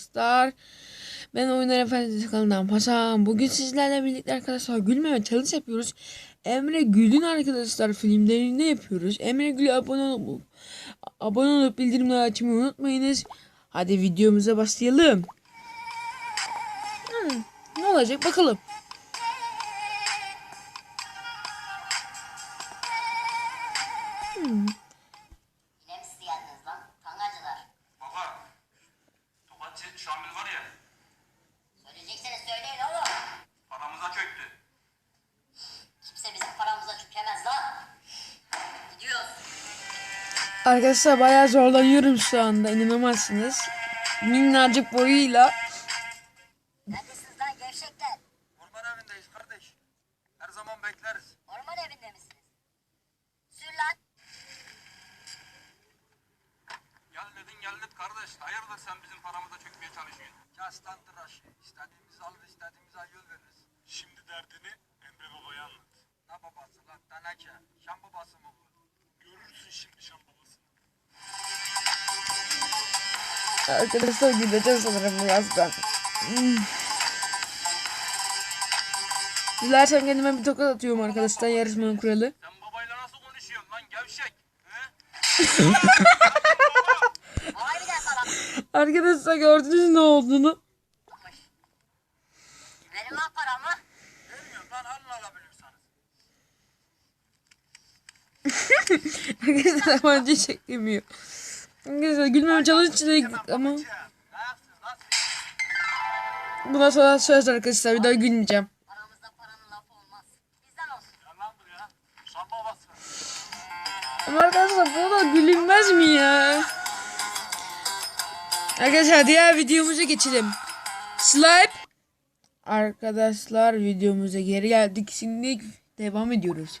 Arkadaşlar ben Oyunlar Efendisi kanalından Hasan. Bugün sizlerle birlikte arkadaşlar gülmeme challenge yapıyoruz. Emre Gül'ün arkadaşlar filmlerini yapıyoruz. Emre Gül'e abone olup abone olup bildirimleri açmayı unutmayınız. Hadi videomuza başlayalım. Hmm, ne olacak bakalım. Yine mi siz geldiniz lan? Tangacılar. Baba, Tokatçı Şamil var ya, Söyleyecekseniz söyleyin oğlum. paramıza çöktü. Kimse bizim paramıza çökemez lan. Gidiyoruz. Arkadaşlar bayağı zorlanıyorum şu anda inanamazsınız. Minnacık boyuyla. Neredesiniz lan gevşekler? Orman evindeyiz kardeş. Her zaman bekleriz. Orman evinde misiniz? Sür lan. Gel dedin geldik kardeş. Hayırdır sen bizim paramıza çökmeye çalışıyorsun? Kes lan tıraşı. İstediğimizi alır, istediğimize yol veririz. Şimdi derdini Emre babaya anlat. Ne babası lan? Teneke. Şam babası mı bu? Görürsün şimdi Şam babasını. Arkadaşlar gideceğiz sanırım birazdan. Hmm. Dilersem kendime bir tokat atıyorum arkadaşlar yarışmanın kuralı. Sen babayla nasıl konuşuyorsun lan gevşek? Arkadaşlar gördünüz ne olduğunu. Verin lan paramı. Vermiyorum lan alın alabiliyorsanız. Arkadaşlar bence çekmiyor. Arkadaşlar gülmeme challenge dedik ama bundan sonra söz arkadaşlar bir daha gülmeyeceğim. Ama arkadaşlar bu da gülünmez mi ya? Arkadaşlar diğer videomuza geçelim. Slime. Arkadaşlar videomuza geri geldik. Şimdi devam ediyoruz.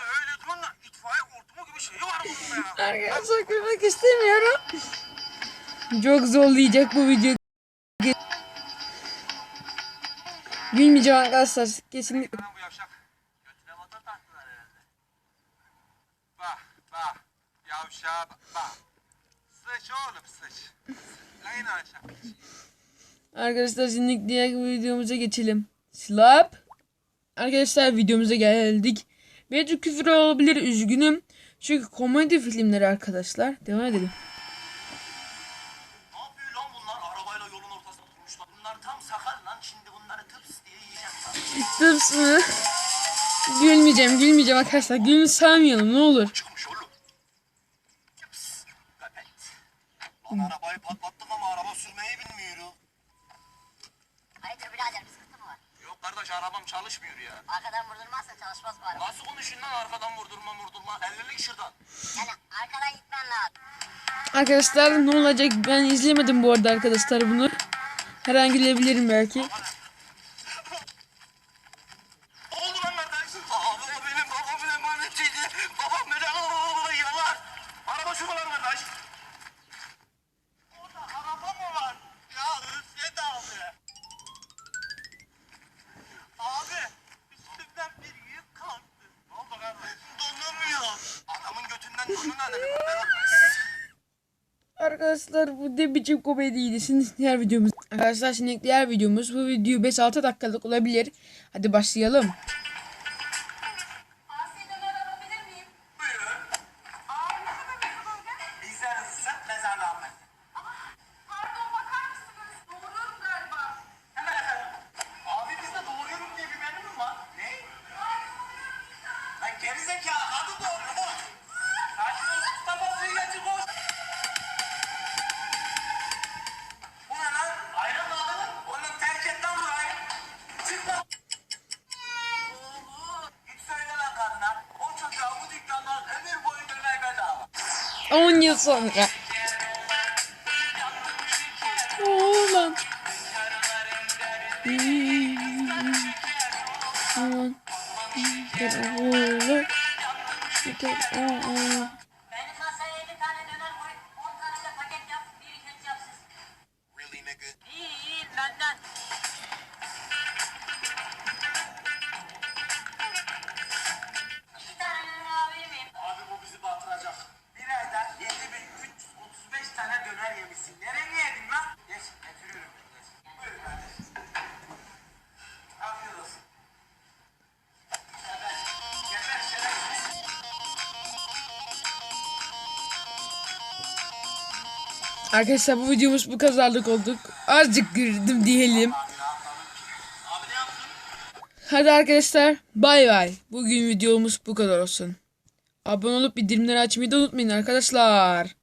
Öyle durun da itfaiye hortumu gibi şeyi var bunun ya. Arkadaşlar gülmek istemiyorum. Çok zorlayacak bu video. Gülmeyeceğim arkadaşlar kesinlikle. Lan bu yavşak. Götüne vata taktılar herhalde. Bak bak. Yavşağa bak. Sıç oğlum sıç. Lan aşağı. Arkadaşlar şimdi diğer videomuza geçelim. Slap. Arkadaşlar videomuza geldik. Belki küfür olabilir üzgünüm. Çünkü komedi filmleri arkadaşlar. Devam edelim. Tıps mı? Gülmeyeceğim gülmeyeceğim arkadaşlar. Gülümü saymayalım ne olur. Çıkmış oğlum. Tıps. Köpek. Lan arabayı patlattık ama araba sürmeyi bilmiyor. Hayırdır birader bir sıkıntı mı var? Kardeş arabam çalışmıyor ya. Arkadan vurdurmazsa çalışmaz bu araba. Nasıl konuşun lan arkadan vurdurma vurdurma. Ellilik şuradan. Yani arkadan gitmen lazım. Arkadaşlar ne olacak ben izlemedim bu arada arkadaşlar bunu. Her an gülebilirim belki. Babam beni yalar. Araba şu kadar kardeş. Arkadaşlar bu ne biçim komediydi. Şimdi diğer videomuz. Arkadaşlar şimdi diğer videomuz. Bu video 5-6 dakikalık olabilir. Hadi başlayalım. Buyurun. Bizler Sırt Mezarlığı 10 yıl sonra. Oğlan. Oğlan. Oğlan. Oğlan. Arkadaşlar bu videomuz bu kadarlık olduk. Azıcık güldüm diyelim. Hadi arkadaşlar bay bay. Bugün videomuz bu kadar olsun. Abone olup bildirimleri açmayı da unutmayın arkadaşlar.